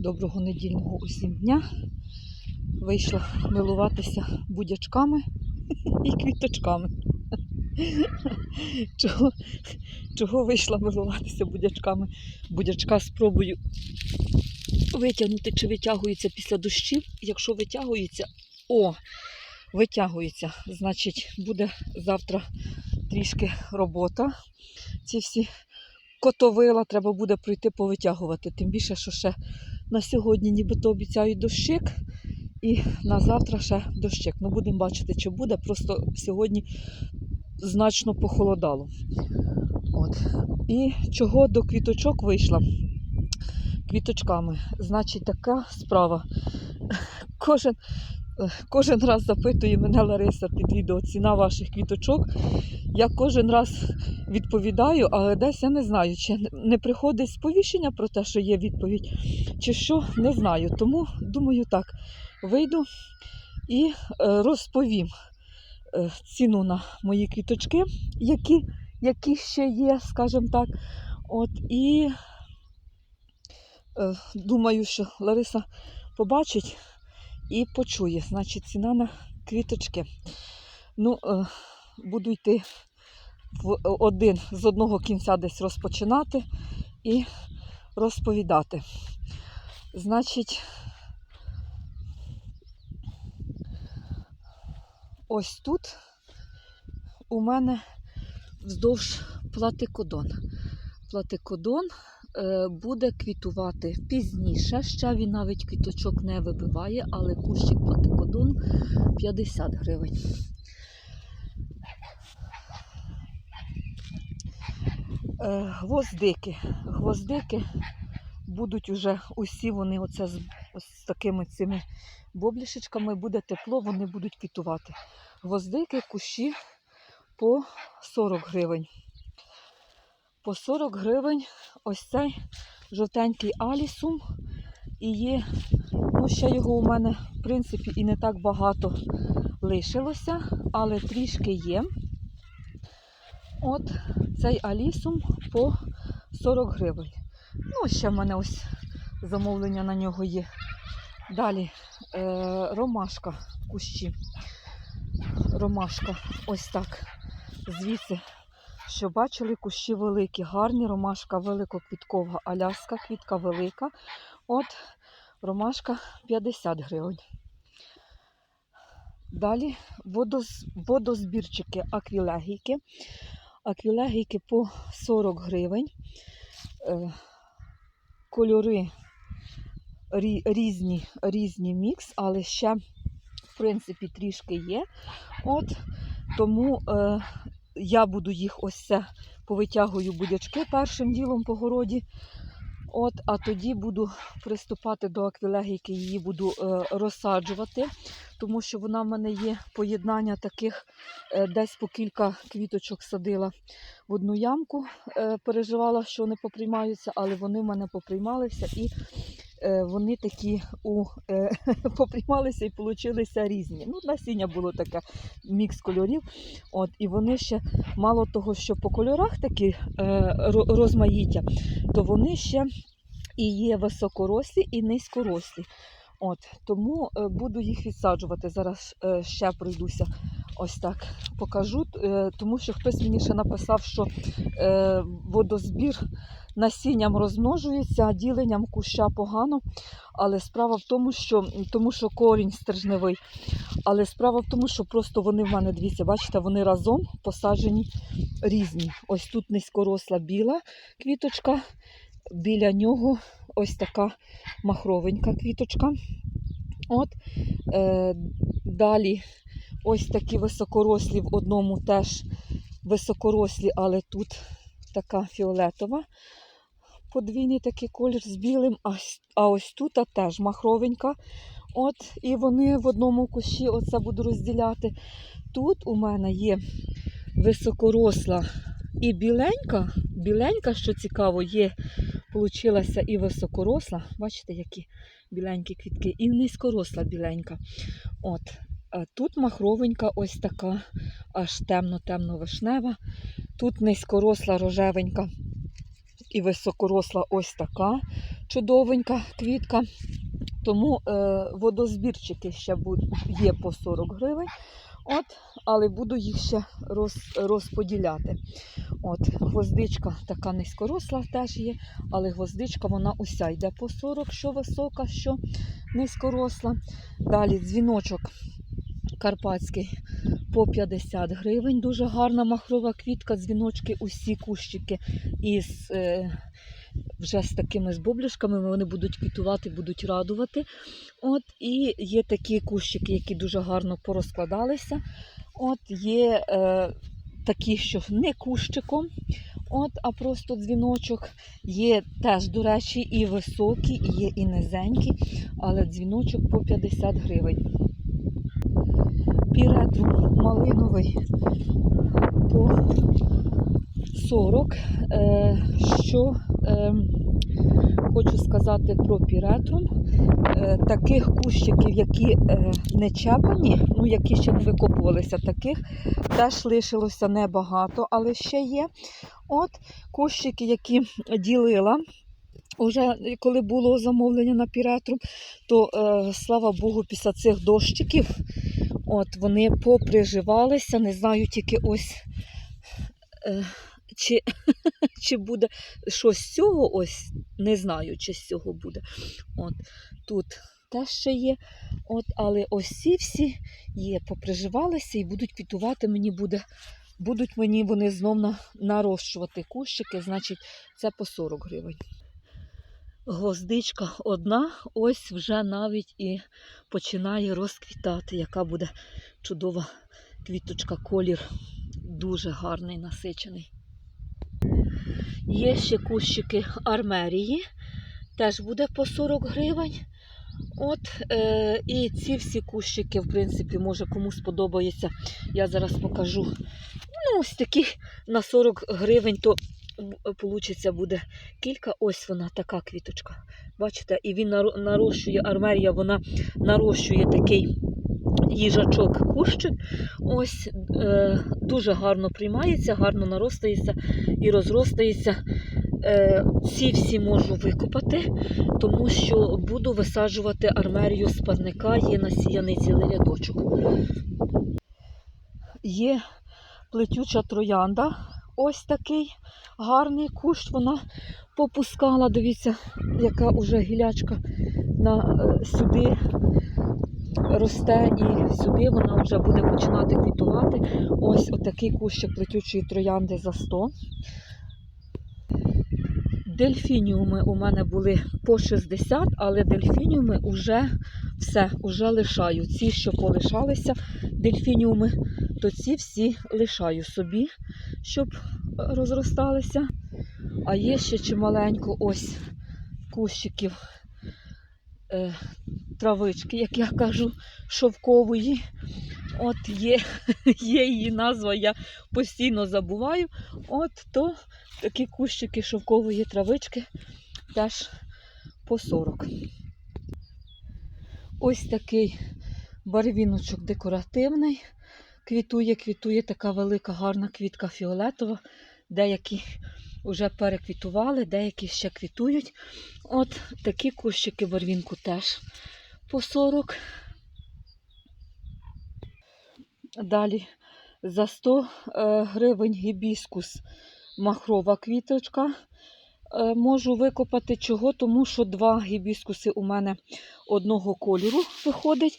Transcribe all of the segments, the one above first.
Доброго недільного усім дня. Вийшла милуватися будячками і квіточками. Чого, чого вийшла милуватися будячками? Будячка спробую витягнути, чи витягується після дощів. Якщо витягується, о, витягується, значить, буде завтра трішки робота. Ці всі котовила, треба буде пройти повитягувати. Тим більше, що ще на сьогодні нібито обіцяють дощик, і на завтра ще дощик. Ну, будемо бачити, чи буде. Просто сьогодні значно похолодало. От. І чого до квіточок вийшла? Квіточками. Значить, така справа. Кожен, кожен раз запитує мене Лариса під відео ціна ваших квіточок. Я кожен раз відповідаю, але десь я не знаю, чи не приходить сповіщення про те, що є відповідь, чи що, не знаю. Тому думаю так, вийду і е, розповім е, ціну на мої квіточки, які, які ще є, скажімо так. От, і е, думаю, що Лариса побачить і почує. Значить, ціна на квіточки. Ну, е, буду йти в один з одного кінця десь розпочинати і розповідати. Значить, ось тут у мене вздовж платикодон. Платикодон е, буде квітувати пізніше. Ще він навіть квіточок не вибиває, але кущик платикодону 50 гривень. Е, Гвоздики. Гвоздики будуть уже усі вони оце з, ось такими цими боблішечками. Буде тепло, вони будуть квітувати. Гвоздики, кущі по 40 гривень. По 40 гривень ось цей жовтенький алісум. І є, ну ще його у мене, в принципі, і не так багато лишилося, але трішки є. От цей алісум по 40 гривень. Ну, ще в мене ось замовлення на нього є. Далі е, ромашка в кущі. Ромашка ось так. Звідси, що бачили, кущі великі, гарні, ромашка великоквіткова, аляска, квітка велика. От ромашка 50 гривень. Далі водоз, водозбірчики аквілегійки. Аквілегійки по 40 гривень. Е, Кольори різні, різні мікс, але ще, в принципі, трішки є. От, тому е, я буду їх ось це повитягую будячки першим ділом по городі. От, а тоді буду приступати до аквілегійки, її буду е, розсаджувати, тому що вона в мене є поєднання таких, е, десь по кілька квіточок садила в одну ямку. Е, переживала, що не поприймаються, але вони в мене поприймалися і вони такі у, е, поприймалися і получилися різні. Ну, насіння було таке мікс кольорів. От, і вони ще мало того, що по кольорах такі е, розмаїття, то вони ще і є високорослі і низькорослі. От, тому е, буду їх відсаджувати. Зараз е, ще пройдуся ось так покажу, е, тому що хтось мені ще написав, що е, водозбір насінням розмножується, а діленням куща погано. Але справа в тому, що тому що корінь стержневий. Але справа в тому, що просто вони в мене, дивіться, бачите, вони разом посаджені різні. Ось тут низькоросла біла квіточка, біля нього ось така махровенька квіточка. От, е, далі ось такі високорослі в одному теж високорослі, але тут така фіолетова. Подвійний такий колір з білим, а, ось тут теж махровенька. От, і вони в одному кущі оце буду розділяти. Тут у мене є високоросла і біленька. Біленька, що цікаво, є, получилася і високоросла. Бачите, які біленькі квітки, і низькоросла біленька. От. А тут махровенька ось така, аж темно-темно-вишнева. Тут низькоросла рожевенька і високоросла ось така. чудовенька квітка. Тому е, водозбірчики ще є по 40 гривень. От, але буду їх ще роз, розподіляти. От, гвоздичка така низькоросла теж є, але гвоздичка вона уся йде по 40, що висока, що низькоросла. Далі дзвіночок карпатський по 50 гривень. Дуже гарна махрова квітка, дзвіночки, усі кущики із е, вже з такими з бублюшками. Вони будуть квітувати, будуть радувати. От, і є такі кущики, які дуже гарно порозкладалися. От, є е, такі, що не кущиком, от, а просто дзвіночок. Є теж, до речі, і високі, і є і низенькі, але дзвіночок по 50 гривень. Піретру малиновий по 40. Е, що е, хочу сказати про піретрум. Е, таких кущиків, які не чепані, ну які ще не викопувалися, таких теж лишилося небагато, але ще є. От кущики, які ділила. Уже коли було замовлення на піретрум, то е, слава Богу, після цих дощиків от вони поприживалися. Не знаю тільки ось е, чи, чи буде щось з цього, ось не знаю, чи з цього буде. От тут теж ще є. От, але ось ці всі є, поприживалися і будуть квітувати. Мені буде, будуть мені вони знов нарощувати кущики, значить, це по 40 гривень. Гвоздичка одна, ось вже навіть і починає розквітати, яка буде чудова квіточка, колір дуже гарний, насичений. Є ще кущики армерії, теж буде по 40 гривень. От, е, і ці всі кущики, в принципі, може кому сподобається, я зараз покажу. Ну, ось такі на 40 гривень, то вийде буде кілька. Ось вона така квіточка. Бачите, і він нарощує армерія, вона нарощує такий їжачок кущик. Ось е, дуже гарно приймається, гарно наростається і розростається. Е, ці всі можу викопати, тому що буду висаджувати армерію з парника, є насіяний цілий рядочок. Є плетюча троянда, ось такий гарний кущ. Вона попускала. Дивіться, яка вже гілячка на, е, сюди росте і сюди вона вже буде починати квітувати. Ось отакий кущик плетючої троянди за 100. Дельфініуми у мене були по 60, але дельфініуми вже все, вже лишаю. Ці, що полишалися дельфініуми, то ці всі лишаю собі, щоб розросталися. А є ще чималенько ось кущиків е, травички, як я кажу, шовкової. От є, є її назва, я постійно забуваю. От то такі кущики шовкової травички теж по 40. Ось такий барвіночок декоративний. Квітує, квітує така велика гарна квітка фіолетова. Деякі вже переквітували, деякі ще квітують. От такі кущики барвінку теж по 40. Далі за 100 е, гривень гібіскус махрова квіточка. Е, Можу викопати чого, тому що два гібіскуси у мене одного кольору виходить.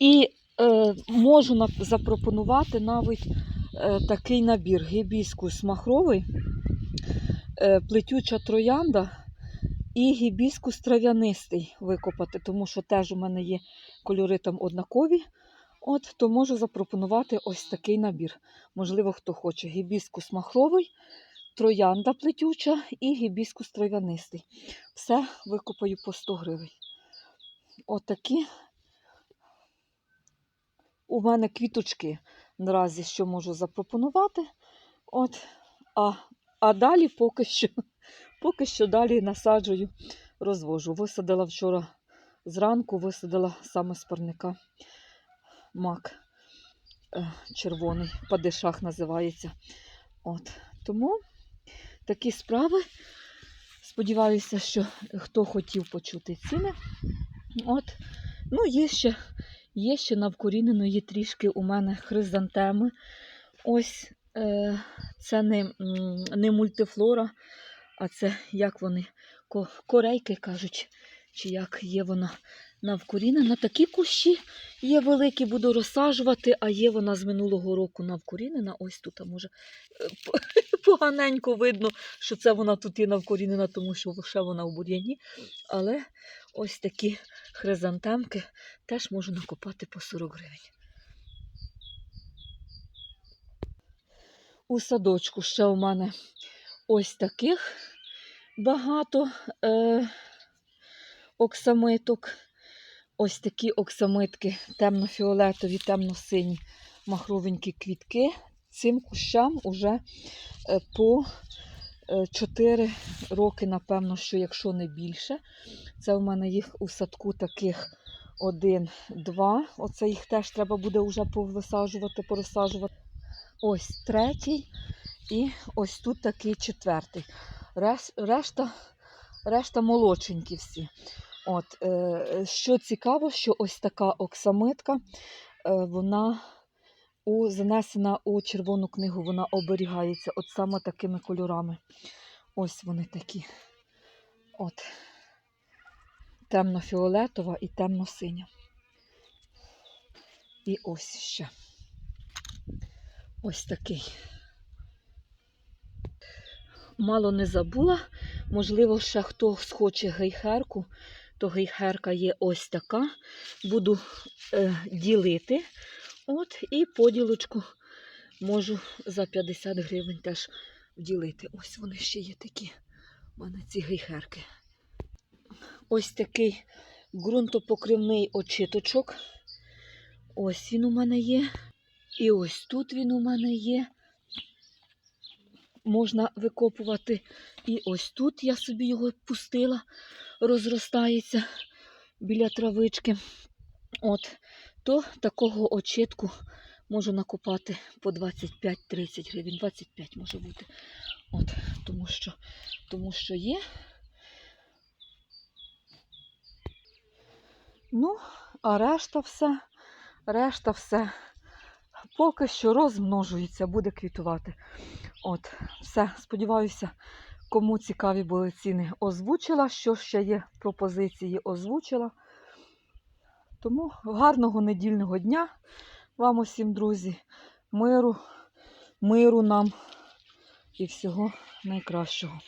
І е, можу запропонувати навіть е, такий набір: гібіскус махровий, е, плетюча троянда і гібіскус трав'янистий викопати, тому що теж у мене є кольори там однакові. От, то можу запропонувати ось такий набір. Можливо, хто хоче. Гібіскус махровий, троянда плетюча і гібіскус трав'янистий. Все викупаю по 100 гривень. Отакі у мене квіточки наразі, що можу запропонувати. От, а, а далі поки що, поки що далі насаджую, розвожу. Висадила вчора зранку, висадила саме з парника мак е, червоний, падишах називається. От. Тому такі справи. Сподіваюся, що хто хотів почути ціни. От. Ну, є ще, є ще навкоріненої трішки у мене хризантеми. Ось е, це не, не мультифлора, а це як вони, корейки кажуть, чи як є вона навкорінена. Такі кущі є великі, буду розсаджувати, а є вона з минулого року навкорінена. Ось тут, а може поганенько видно, що це вона тут є навкорінена, тому що ще вона в бур'яні. Але ось такі хризантемки теж можу накопати по 40 гривень. У садочку ще у мене ось таких багато е, оксамиток. Ось такі оксамитки темно-фіолетові, темно-сині махровенькі квітки. Цим кущам уже е, по 4 роки, напевно, що якщо не більше. Це у мене їх у садку таких один, два. Оце їх теж треба буде вже повисаджувати, порозсаджувати. Ось третій. І ось тут такий четвертий. Решта, решта молодшенькі всі. От, е, що цікаво, що ось така оксамитка, е, вона у, занесена у червону книгу, вона оберігається от саме такими кольорами. Ось вони такі. От. Темно-фіолетова і темно-синя. І ось ще. Ось такий. Мало не забула. Можливо, ще хто схоче гейхерку, то гейхерка є ось така. Буду е, ділити. От, і поділочку можу за 50 гривень теж вділити. Ось вони ще є такі. У мене ці гейхерки. Ось такий ґрунтопокривний очиточок. Ось він у мене є. І ось тут він у мене є. Можна викопувати. І ось тут я собі його пустила, розростається біля травички. От, то такого очитку можу накопати по 25-30 гривень. 25 може бути. От, тому що, тому що є. Ну, а решта все, решта все поки що розмножується, буде квітувати. От, все, сподіваюся, кому цікаві були ціни, озвучила. Що ще є пропозиції, озвучила. Тому гарного недільного дня вам усім, друзі, миру, миру нам і всього найкращого.